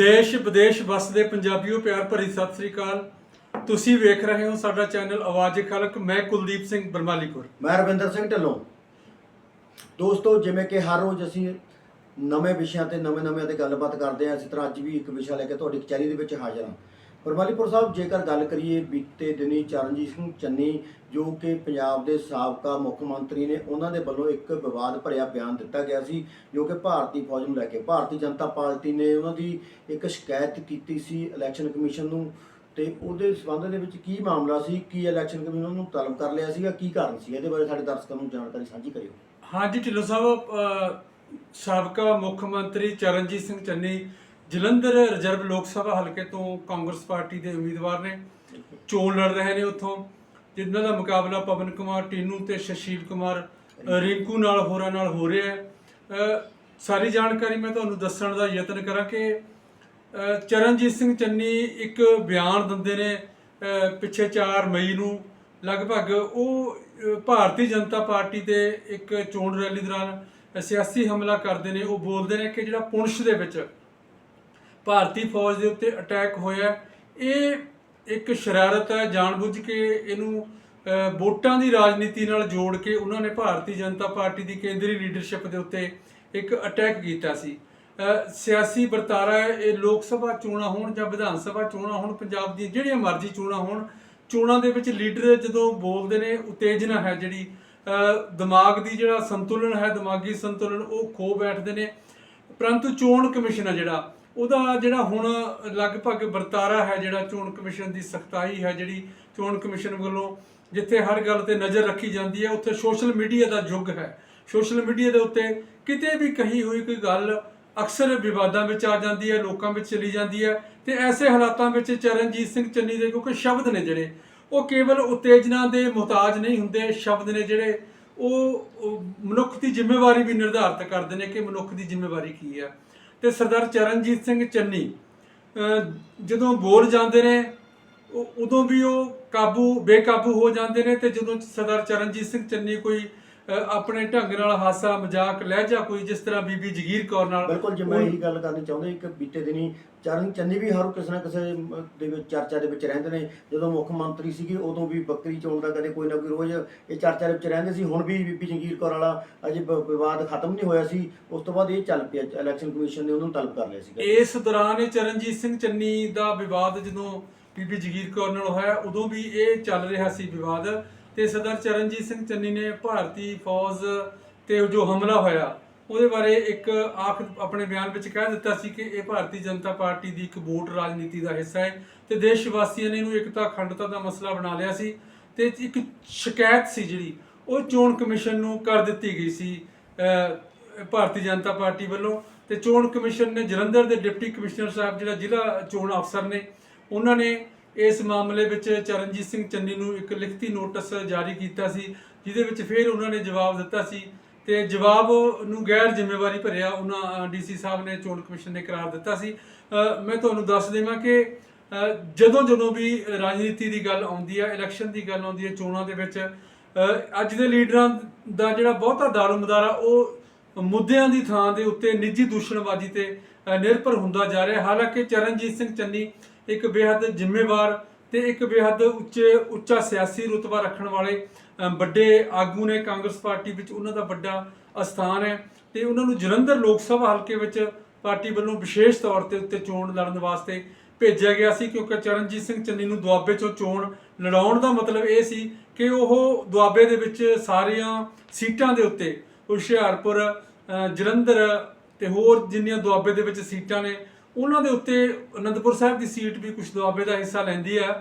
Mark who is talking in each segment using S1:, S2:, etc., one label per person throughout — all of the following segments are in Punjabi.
S1: ਦੇਸ਼ ਵਿਦੇਸ਼ ਵਸਦੇ ਪੰਜਾਬੀਓ ਪਿਆਰ ਭਰੀ ਸਤਿ ਸ੍ਰੀ ਅਕਾਲ। ਤੁਸੀਂ ਵੇਖ ਰਹੇ ਹੋ ਸਾਡਾ ਚੈਨਲ ਆਵਾਜ਼ ਖਲਕ। ਮੈਂ ਕੁਲਦੀਪ ਸਿੰਘ ਬਰਮਾਲੀਪੁਰ
S2: ਮੈਂ ਰਵਿੰਦਰ ਸਿੰਘ ਢਿੱਲੋਂ। ਦੋਸਤੋ, ਜਿਵੇਂ ਕਿ ਹਰ ਰੋਜ਼ ਅਸੀਂ ਨਵੇਂ ਵਿਸ਼ਿਆਂ ਤੇ ਨਵੇਂ-ਨਵੇਂ ਤੇ ਗੱਲਬਾਤ ਕਰਦੇ ਹਾਂ, ਇਸੇ ਤਰ੍ਹਾਂ ਅੱਜ ਵੀ ਇੱਕ ਵਿਸ਼ਾ ਲੈ ਕੇ ਤੁਹਾਡੀ ਕਚਹਿਰੀ ਦੇ ਵਿੱਚ ਹਾਜ਼ਰ ਹਾਂ। ਪਰਮਾਲੀਪੁਰ ਸਾਹਿਬ ਜੇਕਰ ਗੱਲ ਕਰੀਏ ਬੀਤੇ ਦਿਨੀ ਚਰਨਜੀਤ ਸਿੰਘ ਚੰਨੀ ਜੋ ਕਿ ਪੰਜਾਬ ਦੇ ਸਾਬਕਾ ਮੁੱਖ ਮੰਤਰੀ ਨੇ, ਉਹਨਾਂ ਦੇ ਵੱਲੋਂ ਇੱਕ ਵਿਵਾਦ ਭਰਿਆ ਬਿਆਨ ਦਿੱਤਾ ਗਿਆ ਸੀ, ਜੋ ਕਿ ਭਾਰਤੀ ਫੌਜ ਨੂੰ ਲੈ ਕੇ, ਭਾਰਤੀ ਜਨਤਾ ਪਾਰਟੀ ਨੇ ਉਹਨਾਂ ਦੀ ਇੱਕ ਸ਼ਿਕਾਇਤ ਕੀਤੀ ਸੀ ਇਲੈਕਸ਼ਨ ਕਮਿਸ਼ਨ ਨੂੰ। ਤੇ ਉਹਦੇ ਸਬੰਧ ਦੇ ਵਿੱਚ ਕੀ ਮਾਮਲਾ ਸੀ, ਕੀ ਇਲੈਕਸ਼ਨ ਕਮਿਸ਼ਨ ਨੂੰ ਤਲਬ ਕਰ ਲਿਆ ਸੀਗਾ, ਕੀ ਕਾਰਨ ਸੀ? ਇਹਦੇ ਬਾਰੇ ਸਾਡੇ ਦਰਸ਼ਕਾਂ ਨੂੰ ਜਾਣਕਾਰੀ ਸਾਂਝੀ ਕਰਿਓ।
S1: ਹਾਂਜੀ, ਢਿੱਲੋਂ ਸਾਹਿਬ ਸਾਬਕਾ ਮੁੱਖ ਮੰਤਰੀ ਚਰਨਜੀਤ ਸਿੰਘ ਚੰਨੀ ਜਲੰਧਰ ਰਿਜ਼ਰਵ ਲੋਕ ਸਭਾ ਹਲਕੇ ਤੋਂ ਕਾਂਗਰਸ ਪਾਰਟੀ ਦੇ ਉਮੀਦਵਾਰ ਨੇ ਚੋਣ ਲੜ ਰਹੇ ਨੇ ਉੱਥੋਂ, ਜਿਨ੍ਹਾਂ ਦਾ ਮੁਕਾਬਲਾ ਪਵਨ ਕੁਮਾਰ ਟੀਨੂ ਤੇ ਸ਼ਸ਼ੀਲ ਕੁਮਾਰ ਰਿੰਕੂ ਨਾਲ ਹੋਰਾਂ ਨਾਲ ਹੋ ਰਿਹਾ ਹੈ। ਸਾਰੀ ਜਾਣਕਾਰੀ ਮੈਂ ਤੁਹਾਨੂੰ ਦੱਸਣ ਦਾ ਯਤਨ ਕਰਾਂ ਕਿ ਚਰਨਜੀਤ ਸਿੰਘ ਚੰਨੀ ਇੱਕ ਬਿਆਨ ਦਿੰਦੇ ਨੇ ਪਿੱਛੇ 4 ਮਈ ਨੂੰ। ਲਗਭਗ ਉਹ ਭਾਰਤੀ ਜਨਤਾ ਪਾਰਟੀ ਦੇ ਇੱਕ ਚੋਣ ਰੈਲੀ ਦੌਰਾਨ ਸਿਆਸੀ ਹਮਲਾ ਕਰਦੇ ਨੇ। ਉਹ ਬੋਲਦੇ ਨੇ ਕਿ ਜਿਹੜਾ ਪੁੰਛ ਦੇ ਵਿੱਚ ਭਾਰਤੀ ਫੌਜ ਦੇ ਉੱਤੇ ਅਟੈਕ ਹੋਇਆ। ਇਹ ਇੱਕ ਸ਼ਰਾਰਤ ਹੈ, ਜਾਣਬੁੱਝ ਕੇ ਇਹਨੂੰ ਵੋਟਾਂ ਦੀ ਰਾਜਨੀਤੀ ਨਾਲ ਜੋੜ ਕੇ ਉਹਨਾਂ ਨੇ ਭਾਰਤੀ ਜਨਤਾ ਪਾਰਟੀ ਦੀ ਕੇਂਦਰੀ ਲੀਡਰਸ਼ਿਪ ਦੇ ਉੱਤੇ ਇੱਕ ਅਟੈਕ ਕੀਤਾ ਸੀ। ਸਿਆਸੀ ਵਰਤਾਰਾ ਹੈ, ਇਹ ਲੋਕ ਸਭਾ ਚੋਣਾਂ ਹੋਣ ਜਾਂ ਵਿਧਾਨ ਸਭਾ ਚੋਣਾਂ ਹੋਣ, ਪੰਜਾਬ ਦੀਆਂ ਜਿਹੜੀਆਂ ਮਰਜ਼ੀ ਚੋਣਾਂ ਹੋਣ, ਚੋਣਾਂ ਦੇ ਵਿੱਚ ਲੀਡਰ ਜਦੋਂ ਬੋਲਦੇ ਨੇ, ਉਤੇਜਨਾ ਹੈ ਜਿਹੜੀ ਦਿਮਾਗ ਦੀ ਜਿਹੜਾ ਸੰਤੁਲਨ ਹੈ, ਦਿਮਾਗੀ ਸੰਤੁਲਨ, ਉਹ ਖੋ ਬੈਠਦੇ ਨੇ। ਪਰੰਤੂ ਚੋਣ ਕਮਿਸ਼ਨ ਹੈ ਜਿਹੜਾ ਉਹਦਾ ਜਿਹੜਾ ਹੁਣ ਲਗਭਗ ਵਰਤਾਰਾ ਹੈ, ਜਿਹੜਾ ਚੋਣ ਕਮਿਸ਼ਨ ਦੀ ਸਖਤਾਈ ਹੈ, ਜਿਹੜੀ ਚੋਣ ਕਮਿਸ਼ਨ ਵੱਲੋਂ ਜਿੱਥੇ ਹਰ ਗੱਲ ਤੇ ਨਜ਼ਰ ਰੱਖੀ ਜਾਂਦੀ ਹੈ, ਉੱਥੇ ਸੋਸ਼ਲ ਮੀਡੀਆ ਦਾ ਯੁੱਗ ਹੈ। ਸੋਸ਼ਲ ਮੀਡੀਆ ਦੇ ਉੱਤੇ ਕਿਤੇ ਵੀ ਕਹੀ ਹੋਈ ਕੋਈ ਗੱਲ ਅਕਸਰ ਵਿਵਾਦਾਂ ਵਿੱਚ ਆ ਜਾਂਦੀ ਹੈ, ਲੋਕਾਂ ਵਿੱਚ ਚਲੀ ਜਾਂਦੀ ਹੈ ਤੇ ਐਸੇ ਹਾਲਾਤਾਂ ਵਿੱਚ ਚਰਨਜੀਤ ਸਿੰਘ ਚੰਨੀ ਦੇ ਕਿਉਂਕਿ ਸ਼ਬਦ ਨੇ ਜਿਹੜੇ, ਉਹ ਕੇਵਲ ਉਤੇਜਨਾ ਦੇ ਮੁਹਤਾਜ ਨਹੀਂ ਹੁੰਦੇ, ਸ਼ਬਦ ਨੇ ਜਿਹੜੇ, ਉਹ ਉਹ ਮਨੁੱਖ ਦੀ ਜ਼ਿੰਮੇਵਾਰੀ ਵੀ ਨਿਰਧਾਰਤ ਕਰਦੇ ਨੇ ਕਿ ਮਨੁੱਖ ਦੀ ਜ਼ਿੰਮੇਵਾਰੀ ਕੀ ਹੈ। ਤੇ ਸਰਦਾਰ ਚਰਨਜੀਤ ਸਿੰਘ ਚੰਨੀ ਜਦੋਂ ਬੋਲ ਜਾਂਦੇ ਨੇ ਉਦੋਂ ਵੀ ਉਹ ਕਾਬੂ, ਬੇਕਾਬੂ ਹੋ ਜਾਂਦੇ ਨੇ ਤੇ ਜਦੋਂ ਸਰਦਾਰ ਚਰਨਜੀਤ ਸਿੰਘ ਚੰਨੀ ਕੋਈ ਆਪਣੇ ਢੰਗ ਨਾਲ ਹਾਸਾ ਮਜ਼ਾਕ ਲਹਿਜਾ ਕੋਈ ਜਿਸ ਤਰ੍ਹਾਂ ਬੀਬੀ ਜਗੀਰ ਕੌਰ ਨਾਲ।
S2: ਬਿਲਕੁਲ ਜੇ ਮੈਂ ਇਹੀ ਗੱਲ ਕਰਨੀ ਚਾਹੁੰਦਾ ਇੱਕ ਬੀਤੇ ਦਿਨੀ ਚਰਨ ਚੰਨੀ ਵੀ ਹਰ ਕਿਸੇ ਨਾ ਕਿਸੇ ਦੇ ਵਿੱਚ ਚਰਚਾ ਦੇ ਵਿੱਚ ਰਹਿੰਦੇ ਨੇ। ਜਦੋਂ ਮੁੱਖ ਮੰਤਰੀ ਸੀਗੇ ਉਦੋਂ ਵੀ ਬੱਕਰੀ ਚੋਣ ਦਾ ਕਦੇ ਕੋਈ ਨਾ ਕੋਈ ਰੋਜ਼ ਇਹ ਚਰਚਾ ਦੇ ਵਿੱਚ ਰਹਿੰਦੇ ਸੀ। ਹੁਣ ਵੀ ਬੀਬੀ ਜੰਗੀਰ ਕੌਰ ਵਾਲਾ ਅਜੇ ਵਿਵਾਦ ਖਤਮ ਨਹੀਂ ਹੋਇਆ ਸੀ। ਉਸ ਤੋਂ ਬਾਅਦ ਇਹ ਚੱਲ ਪਿਆ ਇਲੈਕਸ਼ਨ ਕਮਿਸ਼ਨ ਨੇ ਉਹਨੂੰ ਤਲਬ ਕਰ ਲਿਆ ਸੀਗਾ।
S1: ਇਸ ਦੌਰਾਨ ਚਰਨਜੀਤ ਸਿੰਘ ਚੰਨੀ ਦਾ ਵਿਵਾਦ ਜਦੋਂ ਬੀਬੀ ਜਗੀਰ ਕੌਰ ਨਾਲ ਹੋਇਆ ਉਦੋਂ ਵੀ ਇਹ ਚੱਲ ਰਿਹਾ ਸੀ ਵਿਵਾਦ। ਤੇ ਸਰਦਾਰ ਚਰਨਜੀਤ ਸਿੰਘ ਚੰਨੀ ਨੇ ਭਾਰਤੀ ਫੌਜ ਤੇ ਜੋ ਹਮਲਾ ਹੋਇਆ, ਉਹਦੇ ਬਾਰੇ ਇੱਕ ਆਖ ਆਪਣੇ ਬਿਆਨ ਵਿੱਚ ਕਹਿ ਦਿੱਤਾ ਸੀ ਕਿ ਇਹ ਭਾਰਤੀ ਜਨਤਾ ਪਾਰਟੀ ਦੀ ਇੱਕ ਵੋਟ ਰਾਜਨੀਤੀ ਦਾ ਹਿੱਸਾ ਹੈ ਤੇ ਦੇਸ਼ ਵਾਸੀਆਂ ਨੇ ਇਹਨੂੰ ਇਕਤਾ, ਅਖੰਡਤਾ ਦਾ ਮਸਲਾ ਬਣਾ ਲਿਆ ਸੀ ਤੇ ਇੱਕ ਸ਼ਿਕਾਇਤ ਸੀ ਜਿਹੜੀ, ਉਹ ਚੋਣ ਕਮਿਸ਼ਨ ਨੂੰ ਕਰ ਦਿੱਤੀ ਗਈ ਸੀ ਭਾਰਤੀ ਜਨਤਾ ਪਾਰਟੀ ਵੱਲੋਂ ਤੇ ਚੋਣ ਕਮਿਸ਼ਨ ਨੇ ਜਲੰਧਰ ਦੇ ਡਿਪਟੀ ਕਮਿਸ਼ਨਰ ਸਾਹਿਬ, ਜਿਹੜਾ ਜ਼ਿਲ੍ਹਾ ਚੋਣ ਅਫਸਰ ਨੇ, ਉਹਨਾਂ ਨੇ ਇਸ ਮਾਮਲੇ ਵਿੱਚ ਚਰਨਜੀਤ ਸਿੰਘ ਚੰਨੀ ਨੂੰ ਇੱਕ ਲਿਖਤੀ ਨੋਟਿਸ ਜਾਰੀ ਕੀਤਾ ਸੀ, ਜਿਹਦੇ ਵਿੱਚ ਫਿਰ ਉਹਨਾਂ ਨੇ ਜਵਾਬ ਦਿੱਤਾ ਸੀ ਤੇ ਜਵਾਬ ਨੂੰ ਗੈਰ ਜ਼ਿੰਮੇਵਾਰੀ ਭਰਿਆ ਉਹਨਾਂ ਡੀਸੀ ਸਾਹਿਬ ਨੇ, ਚੋਣ ਕਮਿਸ਼ਨ ਨੇ ਕਰਾਰ ਦਿੱਤਾ ਸੀ। ਮੈਂ ਤੁਹਾਨੂੰ ਦੱਸ ਦੇਵਾਂ ਕਿ ਜਦੋਂ ਜਦੋਂ ਵੀ ਰਾਜਨੀਤੀ ਦੀ ਗੱਲ ਆਉਂਦੀ ਹੈ ਇਲੈਕਸ਼ਨ ਦੀ ਗੱਲ ਆਉਂਦੀ ਹੈ ਚੋਣਾਂ ਦੇ ਵਿੱਚ ਅੱਜ ਦੇ ਲੀਡਰਾਂ ਦਾ ਜਿਹੜਾ ਬਹੁਤਾ ਦਾਰੋਮਦਾਰ ਆ ਉਹ ਮੁੱਦਿਆਂ ਦੀ ਥਾਂ ਦੇ ਉੱਤੇ ਨਿੱਜੀ ਦੂਸ਼ਣਬਾਜ਼ੀ ਤੇ ਨਿਰਭਰ ਹੁੰਦਾ ਜਾ ਰਿਹਾ। ਹਾਲਾਂਕਿ ਚਰਨਜੀਤ ਸਿੰਘ ਚੰਨੀ ਇੱਕ ਬੇਹੱਦ ਜ਼ਿੰਮੇਵਾਰ ਤੇ ਇੱਕ ਬੇਹੱਦ ਉੱਚੇ, ਉੱਚਾ ਸਿਆਸੀ ਰੁਤਬਾ ਰੱਖਣ ਵਾਲੇ ਵੱਡੇ ਆਗੂ ਨੇ ਕਾਂਗਰਸ ਪਾਰਟੀ ਵਿੱਚ ਉਹਨਾਂ ਦਾ ਵੱਡਾ ਅਸਥਾਨ ਹੈ ਤੇ ਉਹਨਾਂ ਨੂੰ ਜਲੰਧਰ ਲੋਕ ਸਭਾ ਹਲਕੇ ਵਿੱਚ ਪਾਰਟੀ ਵੱਲੋਂ ਵਿਸ਼ੇਸ਼ ਤੌਰ ਤੇ ਉੱਤੇ ਚੋਣ ਲੜਨ ਵਾਸਤੇ ਭੇਜਿਆ ਗਿਆ ਸੀ ਕਿਉਂਕਿ ਚਰਨਜੀਤ ਸਿੰਘ ਚੰਨੀ ਨੂੰ ਦੁਆਬੇ ਚੋਂ ਚੋਣ ਲੜਾਉਣ ਦਾ ਮਤਲਬ ਇਹ ਸੀ ਕਿ ਉਹ ਦੁਆਬੇ ਦੇ ਵਿੱਚ ਸਾਰੀਆਂ ਸੀਟਾਂ ਦੇ ਉੱਤੇ ਹੁਸ਼ਿਆਰਪੁਰ ਜਲੰਧਰ ਤੇ ਹੋਰ ਜਿੰਨੀਆਂ ਦੁਆਬੇ ਦੇ ਵਿੱਚ ਸੀਟਾਂ ਨੇ ਉਹਨਾਂ ਦੇ ਉੱਤੇ ਅਨੰਦਪੁਰ ਸਾਹਿਬ ਦੀ ਸੀਟ ਵੀ ਕੁਝ ਦੁਆਬੇ ਦਾ ਹਿੱਸਾ ਲੈਂਦੀ ਹੈ।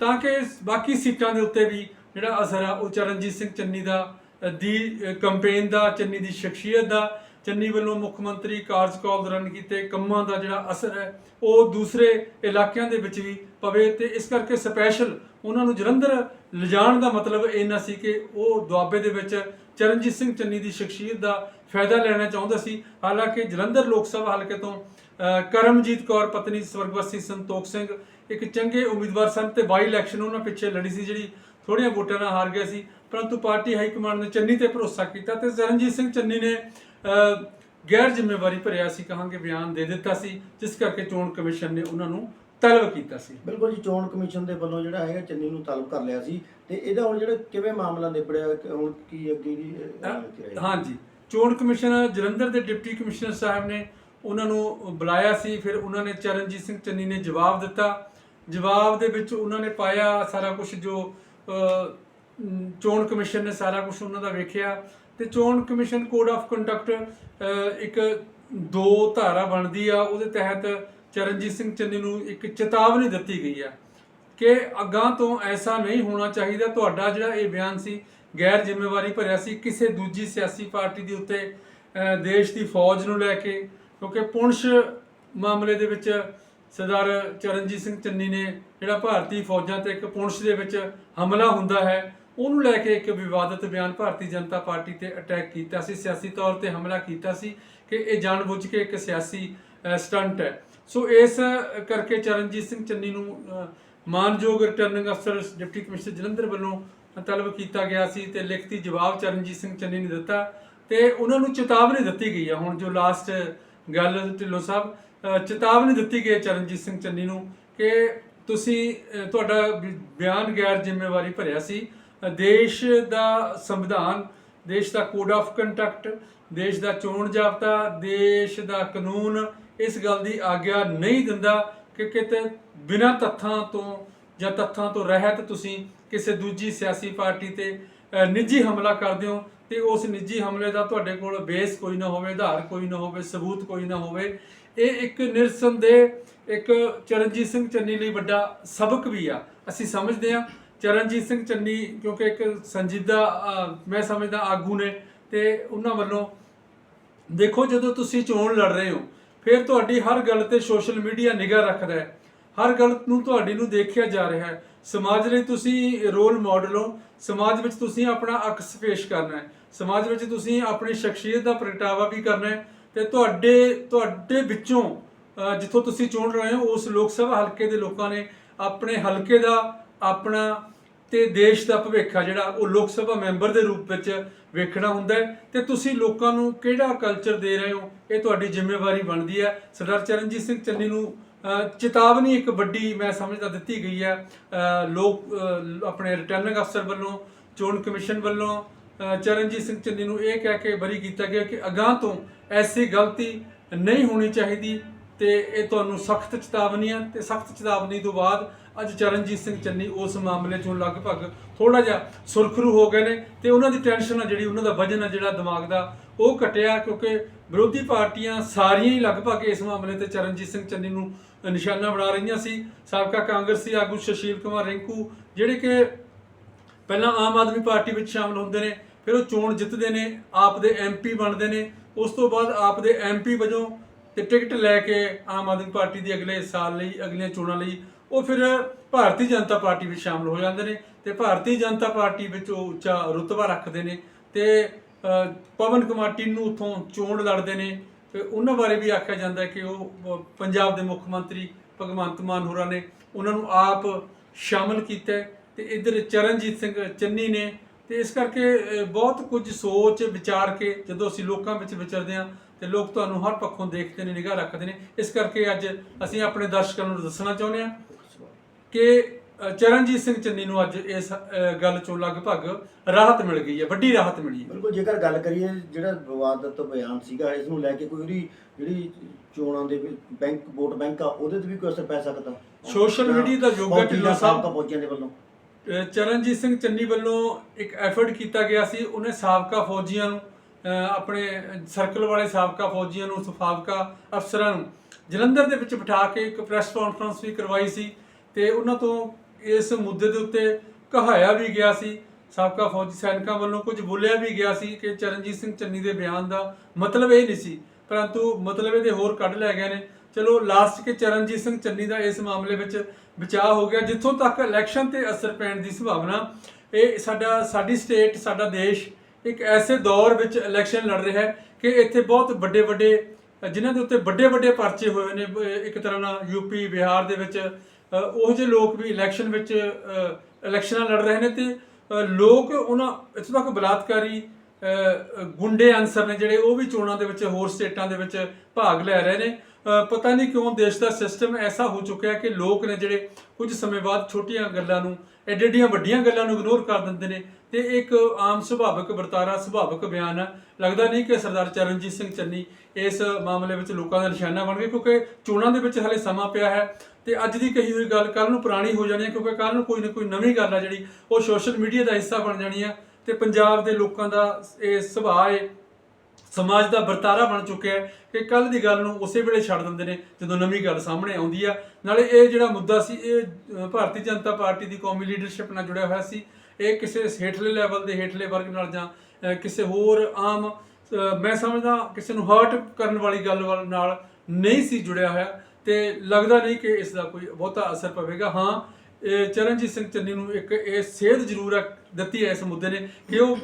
S1: ਤਾਂ ਕਿ ਬਾਕੀ ਸੀਟਾਂ ਦੇ ਉੱਤੇ ਵੀ ਜਿਹੜਾ ਅਸਰ ਆ, ਉਹ ਚਰਨਜੀਤ ਸਿੰਘ ਚੰਨੀ ਦਾ ਦੀ ਕੰਪੇਨ ਦਾ, ਚੰਨੀ ਦੀ ਸ਼ਖਸੀਅਤ ਦਾ, ਚੰਨੀ ਵੱਲੋਂ ਮੁੱਖ ਮੰਤਰੀ ਕਾਰਜਕਾਲ ਦੌਰਾਨ ਕੀਤੇ ਕੰਮਾਂ ਦਾ ਜਿਹੜਾ ਅਸਰ ਹੈ, ਉਹ ਦੂਸਰੇ ਇਲਾਕਿਆਂ ਦੇ ਵਿੱਚ ਵੀ ਪਵੇ ਤੇ ਇਸ ਕਰਕੇ ਸਪੈਸ਼ਲ ਉਹਨਾਂ ਨੂੰ ਜਲੰਧਰ ਲਿਜਾਣ ਦਾ ਮਤਲਬ ਇੰਨਾ ਸੀ ਕਿ ਉਹ ਦੁਆਬੇ ਦੇ ਵਿੱਚ ਚਰਨਜੀਤ ਸਿੰਘ ਚੰਨੀ ਦੀ ਸ਼ਖਸੀਅਤ ਦਾ ਫਾਇਦਾ ਲੈਣਾ ਚਾਹੁੰਦਾ ਸੀ। ਹਾਲਾਂਕਿ ਜਲੰਧਰ ਲੋਕ ਸਭਾ ਹਲਕੇ ਤੋਂ ਕਰਮਜੀਤ ਕੌਰ ਪਤਨੀ ਸਵਰਗਵਾਸੀ ਸੰਤੋਖ ਸਿੰਘ ਇੱਕ ਚੰਗੇ ਉਮੀਦਵਾਰ ਸਨ ਤੇ ਬਾਈ ਇਲੈਕਸ਼ਨ ਉਹਨਾਂ ਪਿੱਛੇ ਲੜੀ ਸੀ ਜਿਹੜੀ ਥੋੜੀਆਂ ਵੋਟਾਂ ਨਾਲ ਹਾਰ ਗਿਆ ਸੀ ਪਰੰਤੂ ਪਾਰਟੀ ਹਾਈ ਕਮਾਂਡ ਨੇ ਚੰਨੀ ਤੇ ਭਰੋਸਾ ਕੀਤਾ ਤੇ ਚਰਨਜੀਤ ਸਿੰਘ ਚੰਨੀ ਨੇ ਗੈਰ ਜ਼ਿੰਮੇਵਾਰੀ ਭਰਿਆ ਸੀ ਕਹਾਂਗੇ ਬਿਆਨ ਦੇ ਦਿੱਤਾ ਸੀ ਜਿਸ ਕਰਕੇ ਚੋਣ ਕਮਿਸ਼ਨ ਨੇ ਉਹਨਾਂ ਨੂੰ ਤਲਬ ਕੀਤਾ ਸੀ
S2: ਬਿਲਕੁਲ ਜੀ ਚੋਣ ਕਮਿਸ਼ਨ ਦੇ ਵੱਲੋਂ ਜਿਹੜਾ ਹੈਗਾ ਚੰਨੀ ਨੂੰ ਤਲਬ ਕਰ ਲਿਆ ਸੀ ਤੇ ਇਹਦਾ ਹੁਣ ਜਿਹੜਾ ਕਿਵੇਂ ਮਾਮਲਾ ਨਿਬੜਿਆ ਹੁਣ ਕੀ ਅੱਗੇ ਦੀ?
S1: ਹਾਂਜੀ ਚੋਣ ਕਮਿਸ਼ਨ ਜਲੰਧਰ ਦੇ ਡਿਪਟੀ ਕਮਿਸ਼ਨਰ ਸਾਹਿਬ ਨੇ ਉਹਨਾਂ ਨੂੰ ਬੁਲਾਇਆ ਸੀ, ਫਿਰ ਉਹਨਾਂ ਨੇ ਚਰਨਜੀਤ ਸਿੰਘ ਚੰਨੀ ਨੇ ਜਵਾਬ ਦਿੱਤਾ। ਜਵਾਬ ਦੇ ਵਿੱਚ ਉਹਨਾਂ ਨੇ ਪਾਇਆ ਸਾਰਾ ਕੁਝ ਜੋ ਚੋਣ ਕਮਿਸ਼ਨ ਨੇ ਸਾਰਾ ਕੁਝ ਉਹਨਾਂ ਦਾ ਵੇਖਿਆ। ਤੇ ਚੋਣ ਕਮਿਸ਼ਨ ਕੋਡ ਆਫ ਕੰਡਕਟ ਇੱਕ ਦੋ ਧਾਰਾ ਬਣਦੀ ਆ, ਉਹਦੇ ਤਹਿਤ ਚਰਨਜੀਤ ਸਿੰਘ ਚੰਨੀ ਨੂੰ ਇੱਕ ਚੇਤਾਵਨੀ ਦਿੱਤੀ ਗਈ ਆ ਕਿ ਅਗਾਂ ਤੋਂ ਐਸਾ ਨਹੀਂ ਹੋਣਾ ਚਾਹੀਦਾ। ਤੁਹਾਡਾ ਜਿਹੜਾ ਇਹ ਬਿਆਨ ਸੀ, ਗੈਰ ਜ਼ਿੰਮੇਵਾਰੀ ਭਰਿਆ ਸੀ ਕਿਸੇ ਦੂਜੀ ਸਿਆਸੀ ਪਾਰਟੀ ਦੇ ਉੱਤੇ ਦੇਸ਼ ਦੀ ਫੌਜ ਨੂੰ ਲੈ ਕੇ। ਕਿਉਂਕਿ ਪੁੰਛ ਮਾਮਲੇ ਦੇ ਵਿੱਚ ਸਰਦਾਰ ਚਰਨਜੀਤ ਸਿੰਘ ਚੰਨੀ ਨੇ ਜਿਹੜਾ ਭਾਰਤੀ ਫੌਜਾਂ ਤੇ ਇੱਕ ਪੁੰਛ ਦੇ ਵਿੱਚ ਹਮਲਾ ਹੁੰਦਾ ਹੈ ਉਹਨੂੰ ਲੈ ਕੇ ਇੱਕ ਵਿਵਾਦਤ ਬਿਆਨ ਭਾਰਤੀ ਜਨਤਾ ਪਾਰਟੀ ਤੇ ਅਟੈਕ ਕੀਤਾ ਸੀ। ਸਿਆਸੀ ਤੌਰ ਤੇ ਹਮਲਾ ਕੀਤਾ ਸੀ ਕਿ ਇਹ ਜਾਣਬੁੱਝ ਕੇ ਇੱਕ ਸਿਆਸੀ ਸਟੰਟ ਹੈ। ਸੋ ਇਸ ਕਰਕੇ ਚਰਨਜੀਤ ਸਿੰਘ ਚੰਨੀ ਨੂੰ ਅਹ, ਮਾਨਯੋਗ ਰਿਟਰਨਿੰਗ ਅਫਸਰ ਡਿਪਟੀ ਕਮਿਸ਼ਨਰ ਜਲੰਧਰ ਵੱਲੋਂ ਤਲਬ ਕੀਤਾ ਗਿਆ ਸੀ ਤੇ ਲਿਖਤੀ ਜਵਾਬ ਚਰਨਜੀਤ ਸਿੰਘ ਚੰਨੀ ਨੇ ਦਿੱਤਾ ਤੇ ਉਹਨਾਂ ਨੂੰ ਚੇਤਾਵਨੀ ਦਿੱਤੀ ਗਈ ਹੈ। ਹੁਣ ਜੋ ਲਾਸਟ ਗੱਲ ਢਿੱਲੋਂ ਸਾਹਿਬ ਚੇਤਾਵਨੀ ਦਿੱਤੀ ਗਈ ਹੈ ਚਰਨਜੀਤ ਸਿੰਘ ਚੰਨੀ ਨੂੰ ਕਿ ਤੁਸੀਂ ਤੁਹਾਡਾ ਬਿਆਨ ਗੈਰ ਜ਼ਿੰਮੇਵਾਰੀ ਭਰਿਆ ਸੀ। ਦੇਸ਼ ਦਾ ਸੰਵਿਧਾਨ, ਦੇਸ਼ ਦਾ ਕੋਡ ਆਫ ਕੰਡਕਟ ਦੇਸ਼ ਦਾ ਚੋਣ ਜਾਬਤਾ, ਦੇਸ਼ ਦਾ ਕਾਨੂੰਨ, ਇਸ ਗੱਲ ਦੀ ਆਗਿਆ ਨਹੀਂ ਦਿੰਦਾ ਕਿ ਕਿਤੇ ਬਿਨਾਂ ਤੱਥਾਂ ਤੋਂ ਜਾਂ ਤੱਥਾਂ ਤੋਂ ਰਹਿਤ ਤੁਸੀਂ ਕਿਸੇ ਦੂਜੀ ਸਿਆਸੀ ਪਾਰਟੀ ਤੇ ਨਿੱਜੀ ਹਮਲਾ ਕਰਦੇ ਹੋ ਤੇ ਉਸ ਨਿੱਜੀ ਹਮਲੇ ਦਾ ਤੁਹਾਡੇ ਕੋਲ ਬੇਸ ਕੋਈ ਨਾ ਹੋਵੇ, ਆਧਾਰ ਕੋਈ ਨਾ ਹੋਵੇ, ਸਬੂਤ ਕੋਈ ਨਾ ਹੋਵੇ, ਇਹ ਇੱਕ ਨਿਰਸੰਦੇਹ ਇੱਕ ਚਰਨਜੀਤ ਸਿੰਘ ਚੰਨੀ ਲਈ ਵੱਡਾ ਸਬਕ ਵੀ ਆ। ਅਸੀਂ ਸਮਝਦੇ ਹਾਂ ਚਰਨਜੀਤ ਸਿੰਘ ਚੰਨੀ ਕਿਉਂਕਿ ਇੱਕ ਸੰਜੀਦਾ ਮੈਂ ਸਮਝਦਾ ਆਗੂ ਨੇ ਤੇ ਉਹਨਾਂ ਵੱਲੋਂ ਦੇਖੋ ਜਦੋਂ ਤੁਸੀਂ ਚੋਣ ਲੜ ਰਹੇ ਹੋ, ਫਿਰ ਤੁਹਾਡੀ ਹਰ ਗੱਲ ਤੇ ਸੋਸ਼ਲ ਮੀਡੀਆ ਨਿਗਾਹ ਰੱਖਦਾ ਹੈ। ਹਰ ਗੱਲ ਨੂੰ ਤੁਹਾਡੀ ਨੂੰ ਦੇਖਿਆ ਜਾ ਰਿਹਾ ਹੈ। ਸਮਾਜ ਲਈ ਤੁਸੀਂ ਰੋਲ ਮਾਡਲ ਹੋ। ਸਮਾਜ ਵਿੱਚ ਤੁਸੀਂ ਆਪਣਾ ਅਕਸ ਪੇਸ਼ ਕਰਨਾ ਹੈ। ਸਮਾਜ ਵਿੱਚ ਤੁਸੀਂ ਆਪਣੀ ਸ਼ਖਸੀਅਤ ਦਾ ਪ੍ਰਗਟਾਵਾ ਵੀ ਕਰਨਾ ਹੈ ਤੇ ਤੁਹਾਡੇ ਤੁਹਾਡੇ ਵਿੱਚੋਂ ਜਿੱਥੋਂ ਤੁਸੀਂ ਚੁਣ ਰਹੇ ਹੋ, ਉਸ ਲੋਕ ਸਭਾ ਹਲਕੇ ਦੇ ਲੋਕਾਂ ਨੇ ਆਪਣੇ ਹਲਕੇ ਦਾ, ਆਪਣਾ ਤੇ ਦੇਸ਼ ਦਾ ਭਵਿੱਖ ਆ ਜਿਹੜਾ, ਉਹ ਲੋਕ ਸਭਾ ਮੈਂਬਰ ਦੇ ਰੂਪ ਵਿੱਚ ਵੇਖਣਾ ਹੁੰਦਾ ਹੈ। ਤੇ ਤੁਸੀਂ ਲੋਕਾਂ ਨੂੰ ਕਿਹੜਾ ਕਲਚਰ ਦੇ ਰਹੇ ਹੋ? ਇਹ ਤੁਹਾਡੀ ਜ਼ਿੰਮੇਵਾਰੀ ਬਣਦੀ ਹੈ। ਸਰਦਾਰ ਚਰਨਜੀਤ ਸਿੰਘ ਚੰਨੀ ਨੂੰ ਚੇਤਾਵਨੀ ਇੱਕ ਵੱਡੀ ਮੈਂ ਸਮਝਦਾ ਦਿੱਤੀ ਗਈ ਹੈ। ਲੋਕ ਆਪਣੇ ਰਿਟਰਨਿੰਗ ਅਫਸਰ ਵੱਲੋਂ, ਚੋਣ ਕਮਿਸ਼ਨ ਵੱਲੋਂ ਚਰਨਜੀਤ ਸਿੰਘ ਚੰਨੀ ਨੂੰ ਇਹ ਕਹਿ ਕੇ ਬਰੀ ਕੀਤਾ ਗਿਆ ਕਿ ਅਗਾਹ ਤੋਂ ਐਸੀ ਗਲਤੀ ਨਹੀਂ ਹੋਣੀ ਚਾਹੀਦੀ ਤੇ ਇਹ ਤੁਹਾਨੂੰ ਸਖਤ ਚੇਤਾਵਨੀ ਹੈ ਤੇ ਸਖਤ ਚੇਤਾਵਨੀ ਤੋਂ ਬਾਅਦ ਅੱਜ ਚਰਨਜੀਤ ਸਿੰਘ ਚੰਨੀ ਉਸ ਮਾਮਲੇ ਚੋਂ ਲਗਭਗ ਥੋੜਾ ਜਿਹਾ ਸੁਰਖਰੂ ਹੋ ਗਏ ਨੇ ਤੇ ਉਹਨਾਂ ਦੀ ਟੈਨਸ਼ਨ ਆ ਜਿਹੜੀ, ਉਹਨਾਂ ਦਾ ਵਜਨ ਆ ਜਿਹੜਾ ਦਿਮਾਗ ਦਾ, ਉਹ ਘਟਿਆ ਕਿਉਂਕਿ ਵਿਰੋਧੀ ਪਾਰਟੀਆਂ ਸਾਰੀਆਂ ਹੀ ਲਗਭਗ ਇਸ ਮਾਮਲੇ ਤੇ ਚਰਨਜੀਤ ਸਿੰਘ ਚੰਨੀ ਨੂੰ ਨਿਸ਼ਾਨਾ ਬਣਾ ਰਹੀਆਂ ਸੀ। ਸਾਬਕਾ ਕਾਂਗਰਸੀ ਆਗੂ ਸੁਸ਼ੀਲ ਕੁਮਾਰ ਰਿੰਕੂ, ਜਿਹੜੇ ਕਿ ਪਹਿਲਾਂ ਆਮ ਆਦਮੀ ਪਾਰਟੀ ਵਿੱਚ ਸ਼ਾਮਲ ਹੁੰਦੇ ਨੇ, ਫਿਰ ਉਹ ਚੋਣ ਜਿੱਤਦੇ ਨੇ ਆਪ ਦੇ ਐਮਪੀ ਬਣਦੇ ਨੇ। ਉਸ ਤੋਂ ਬਾਅਦ ਆਪ ਦੇ ਐਮਪੀ ਵਜੋਂ ਤੇ ਟਿਕਟ ਲੈ ਕੇ ਆਮ ਆਦਮੀ ਪਾਰਟੀ ਦੀ ਅਗਲੇ ਸਾਲ ਲਈ, ਅਗਲੀਆਂ ਚੋਣਾਂ ਲਈ, ਉਹ ਫਿਰ ਭਾਰਤੀ ਜਨਤਾ ਪਾਰਟੀ ਵਿੱਚ ਸ਼ਾਮਲ ਹੋ ਜਾਂਦੇ ਨੇ ਤੇ ਭਾਰਤੀ ਜਨਤਾ ਪਾਰਟੀ ਵਿੱਚ ਉਹ ਉੱਚਾ ਰੁਤਬਾ ਰੱਖਦੇ ਨੇ ਤੇ ਪਵਨ ਕੁਮਾਰ ਟੀਨੂ ਉਥੋਂ ਚੋਣ ਲੜਦੇ ਨੇ ਤੇ ਉਹਨਾਂ ਬਾਰੇ ਵੀ ਆਖਿਆ ਜਾਂਦਾ ਕਿ ਉਹ ਪੰਜਾਬ ਦੇ ਮੁੱਖ ਮੰਤਰੀ ਭਗਵੰਤ ਮਾਨ ਹੋਰਾਂ ਨੇ ਉਹਨਾਂ ਨੂੰ ਆਪ ਸ਼ਾਮਲ ਕੀਤਾ ਹੈ ਤੇ ਇੱਧਰ ਚਰਨਜੀਤ ਸਿੰਘ ਚੰਨੀ ਨੇ ਤੇ ਇਸ ਕਰਕੇ ਬਹੁਤ ਕੁਝ ਸੋਚ ਵਿਚਾਰ ਕੇ ਜਦੋਂ ਅਸੀਂ ਲੋਕਾਂ ਵਿੱਚ ਵਿਚਰਦੇ ਹਾਂ ਤੇ ਲੋਕ ਤੁਹਾਨੂੰ ਹਰ ਪੱਖੋਂ ਦੇਖਦੇ ਨੇ, ਨਿਗਾਹ ਰੱਖਦੇ ਨੇ। ਇਸ ਕਰਕੇ ਅੱਜ ਅਸੀਂ ਆਪਣੇ ਦਰਸ਼ਕਾਂ ਨੂੰ ਦੱਸਣਾ ਚਾਹੁੰਦੇ ਹਾਂ ਕਿ ਚਰਨਜੀਤ ਸਿੰਘ ਚੰਨੀ ਨੂੰ ਅੱਜ ਇਸ ਅ, ਗੱਲ ਚੋਂ ਲਗਭਗ ਰਾਹਤ ਮਿਲ ਗਈ ਹੈ ਵੱਡੀ ਰਾਹਤ ਮਿਲੀ ਹੈ।
S2: ਬਿਲਕੁਲ ਜੇਕਰ ਗੱਲ ਕਰੀਏ ਜਿਹੜਾ ਵਿਵਾਦਤ ਬਿਆਨ ਸੀਗਾ ਇਸ ਨੂੰ ਲੈ ਕੇ ਕੋਈ ਉਹਦੀ ਜਿਹੜੀ ਚੋਣਾਂ ਦੇ ਵਿੱਚ ਬੈਂਕ ਵੋਟ ਬੈਂਕ ਆ ਉਹਦੇ ਤੇ ਵੀ ਕੋਈ ਅਸਰ ਪੈ ਸਕਦਾ?
S1: Social media ਦਾ ਯੁੱਗ ਹੈ ਢਿੱਲੋਂ ਸਾਹਿਬ।
S2: ਸਾਬਕਾ ਫੌਜੀਆਂ ਦੇ ਵੱਲੋਂ।
S1: ਅ, ਚਰਨਜੀਤ ਸਿੰਘ ਚੰਨੀ ਵੱਲੋਂ ਇੱਕ ਐਫਰਟ ਕੀਤਾ ਗਿਆ ਸੀ ਉਹਨੇ ਸਾਬਕਾ ਫੌਜੀਆਂ ਨੂੰ ਅ, ਆਪਣੇ ਸਰਕਲ ਵਾਲੇ ਸਾਬਕਾ ਫੌਜੀਆਂ ਨੂੰ ਸਾਬਕਾ ਅਫਸਰਾਂ ਨੂੰ ਜਲੰਧਰ ਦੇ ਵਿੱਚ ਬਿਠਾ ਕੇ ਇੱਕ ਪ੍ਰੈਸ ਕਾਨਫਰੰਸ ਵੀ ਕਰਵਾਈ ਸੀ ਤੇ ਉਹਨਾਂ ਤੋਂ ਇਸ ਮੁੱਦੇ ਦੇ ਉੱਤੇ ਕਹਾਇਆ ਵੀ ਗਿਆ ਸੀ। ਸਾਬਕਾ ਫੌਜੀ ਸੈਨਿਕਾਂ ਵੱਲੋਂ ਕੁਝ ਬੋਲਿਆ ਵੀ ਗਿਆ ਸੀ ਕਿ ਚਰਨਜੀਤ ਸਿੰਘ ਚੰਨੀ ਦੇ ਬਿਆਨ ਦਾ ਮਤਲਬ ਇਹ ਨਹੀਂ ਸੀ, ਪਰੰਤੂ ਮਤਲਬ ਇਹਦੇ ਹੋਰ ਕੱਢ ਲੈ ਗਏ ਨੇ। ਚਲੋ ਲਾਸਟ ਕਿ ਚਰਨਜੀਤ ਸਿੰਘ ਚੰਨੀ ਦਾ ਇਸ ਮਾਮਲੇ ਵਿੱਚ ਬਚਾਅ ਹੋ ਗਿਆ। ਜਿੱਥੋਂ ਤੱਕ ਇਲੈਕਸ਼ਨ ਤੇ ਅਸਰ ਪੈਣ ਦੀ ਸੰਭਾਵਨਾ, ਇਹ ਸਾਡਾ, ਸਾਡੀ ਸਟੇਟ ਸਾਡਾ ਦੇਸ਼ ਇੱਕ ਐਸੇ ਦੌਰ ਵਿੱਚ ਇਲੈਕਸ਼ਨ ਲੜ ਰਿਹਾ ਹੈ ਕਿ ਇੱਥੇ ਬਹੁਤ ਵੱਡੇ ਵੱਡੇ, ਜਿਨ੍ਹਾਂ ਦੇ ਉੱਤੇ ਵੱਡੇ ਵੱਡੇ ਪਰਚੇ ਹੋਏ ਨੇ, ਇੱਕ ਤਰ੍ਹਾਂ ਨਾਲ ਯੂਪੀ ਬਿਹਾਰ ਦੇ ਵਿੱਚ ਉਹ ਜਿਹੇ ਲੋਕ ਵੀ ਇਲੈਕਸ਼ਨ ਵਿੱਚ ਇਲੈਕਸ਼ਨਾਂ ਲੜ ਰਹੇ ਨੇ ਤੇ ਲੋਕ ਉਹਨਾਂ, ਇੱਥੋਂ ਤੱਕ ਬਲਾਤਕਾਰੀ ਗੁੰਡੇ ਅਨਸਰ ਨੇ ਜਿਹੜੇ, ਉਹ ਵੀ ਚੋਣਾਂ ਦੇ ਵਿੱਚ, ਹੋਰ ਸਟੇਟਾਂ ਦੇ ਵਿੱਚ ਭਾਗ ਲੈ ਰਹੇ ਨੇ। ਪਤਾ ਨਹੀਂ ਕਿਉਂ ਦੇਸ਼ ਦਾ ਸਿਸਟਮ ਐਸਾ ਹੋ ਚੁੱਕਿਆ ਕਿ ਲੋਕ ਨੇ ਜਿਹੜੇ ਕੁਝ ਸਮੇਂ ਬਾਅਦ ਛੋਟੀਆਂ ਗੱਲਾਂ ਨੂੰ ਐਡੀਆਂ ਵੱਡੀਆਂ ਗੱਲਾਂ ਨੂੰ ਇਗਨੋਰ ਕਰ ਦਿੰਦੇ ਨੇ ਤੇ ਇੱਕ ਆਮ ਸੁਭਾਵਿਕ ਵਰਤਾਰਾ, ਸੁਭਾਵਿਕ ਬਿਆਨ ਹੈ ਲੱਗਦਾ ਨਹੀਂ ਕਿ ਸਰਦਾਰ ਚਰਨਜੀਤ ਸਿੰਘ ਚੰਨੀ ਇਸ ਮਾਮਲੇ ਵਿੱਚ ਲੋਕਾਂ ਦਾ ਨਿਸ਼ਾਨਾ ਬਣ ਗਏ ਕਿਉਂਕਿ ਚੋਣਾਂ ਦੇ ਵਿੱਚ ਹਲੇ ਸਮਾਂ ਪਿਆ ਹੈ ਤੇ ਅੱਜ ਦੀ ਕਹੀ ਹੋਈ ਗੱਲ ਕੱਲ ਨੂੰ ਪੁਰਾਣੀ ਹੋ ਜਾਣੀ ਹੈ ਕਿਉਂਕਿ ਕੱਲ ਨੂੰ ਕੋਈ ਨਾ ਕੋਈ ਨਵੀਂ ਗੱਲ ਆ ਜਿਹੜੀ ਉਹ ਸੋਸ਼ਲ ਮੀਡੀਆ ਦਾ ਹਿੱਸਾ ਬਣ ਜਾਣੀ ਹੈ ਤੇ ਪੰਜਾਬ ਦੇ ਲੋਕਾਂ ਦਾ ਇਹ ਸੁਭਾਅ ਹੈ, ਸਮਾਜ ਦਾ ਵਰਤਾਰਾ ਬਣ ਚੁੱਕਿਆ ਹੈ ਕਿ ਕੱਲ ਦੀ ਗੱਲ ਨੂੰ ਉਸੇ ਵੇਲੇ ਛੱਡ ਦਿੰਦੇ ਨੇ ਜਦੋਂ ਨਵੀਂ ਗੱਲ ਸਾਹਮਣੇ ਆਉਂਦੀ ਆ। ਨਾਲੇ ਇਹ ਜਿਹੜਾ ਮੁੱਦਾ ਸੀ, ਇਹ ਭਾਰਤੀ ਜਨਤਾ ਪਾਰਟੀ ਦੀ ਕੌਮੀ ਲੀਡਰਸ਼ਿਪ ਨਾਲ ਜੁੜਿਆ ਹੋਇਆ ਸੀ। ਇਹ ਕਿਸੇ ਹੇਠਲੇ ਲੈਵਲ ਦੇ ਹੇਠਲੇ ਵਰਗ ਨਾਲ ਜਾਂ ਕਿਸੇ ਹੋਰ ਆਮ ਮੈਂ ਸਮਝਦਾ ਕਿਸੇ ਨੂੰ ਹਰਟ ਕਰਨ ਵਾਲੀ ਗੱਲ ਵੱਲ ਨਾਲ ਨਹੀਂ ਸੀ ਜੁੜਿਆ ਹੋਇਆ ਤੇ ਲੱਗਦਾ ਨਹੀਂ ਕਿ ਇਸ ਦਾ ਕੋਈ ਬਹੁਤਾ ਅਸਰ ਪਵੇਗਾ ਹਾਂ ਇਹ ਚਰਨਜੀਤ ਸਿੰਘ ਚੰਨੀ ਨੂੰ ਇੱਕ ਇਹ ਸੇਧ ਜ਼ਰੂਰ ਦਿੱਤੀ ਹੈ ਇਸ ਮੁੱਦੇ ਨੇ ਕਿ ਉਹ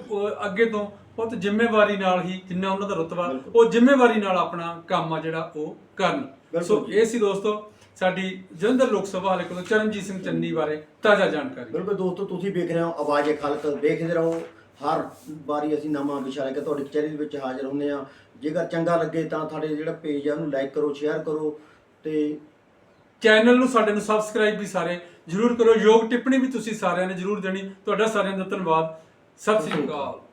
S1: ਅੱਗੇ ਤੋਂ ਬਹੁਤ ਜ਼ਿੰਮੇਵਾਰੀ ਨਾਲ ਹੀ ਜਿੰਨਾ ਉਹਨਾਂ ਦਾ ਰੁਤਬਾ। ਉਹ ਜ਼ਿੰਮੇਵਾਰੀ ਨਾਲ ਆਪਣਾ ਕੰਮ ਆ ਜਿਹੜਾ ਉਹ ਕਰਨ ਸੋ। ਇਹ ਸੀ ਦੋਸਤੋ ਸਾਡੀ ਜਲੰਧਰ ਲੋਕ ਸਭਾ ਹਲਕੇ ਤੋਂ ਚਰਨਜੀਤ ਸਿੰਘ ਚੰਨੀ ਬਾਰੇ ਤਾਜ਼ਾ ਜਾਣਕਾਰੀ
S2: ਬਿਲਕੁਲ ਦੋਸਤੋ ਤੁਸੀਂ ਵੇਖ ਰਹੇ ਹੋ ਆਵਾਜ਼ ਖਲਕ ਵੇਖਦੇ ਰਹੋ ਹਰ ਵਾਰੀ ਅਸੀਂ ਨਵਾਂ ਵਿਸ਼ਾ ਲੈ ਕੇ ਤੁਹਾਡੀ ਕਚਹਿਰੀ ਦੇ ਵਿੱਚ ਹਾਜ਼ਰ ਹੁੰਦੇ ਆ ਜੇਕਰ ਚੰਗਾ ਲੱਗੇ ਤਾਂ ਤੁਹਾਡੇ ਜਿਹੜਾ ਪੇਜ ਆ ਉਹਨੂੰ ਲਾਈਕ ਕਰੋ ਸ਼ੇਅਰ ਕਰੋ ਤੇ
S1: ਚੈਨਲ ਨੂੰ ਸਾਡੇ ਨੂੰ ਸਬਸਕ੍ਰਾਈਬ ਵੀ ਸਾਰੇ ਜਰੂਰ ਕਰੋ ਯੋਗ ਟਿੱਪਣੀ ਵੀ ਤੁਸੀਂ ਸਾਰਿਆਂ ਨੇ ਜਰੂਰ ਦੇਣੀ। ਤੁਹਾਡਾ ਸਾਰਿਆਂ ਦਾ ਧੰਨਵਾਦ। ਸਤਿ ਸ੍ਰੀ ਅਕਾਲ।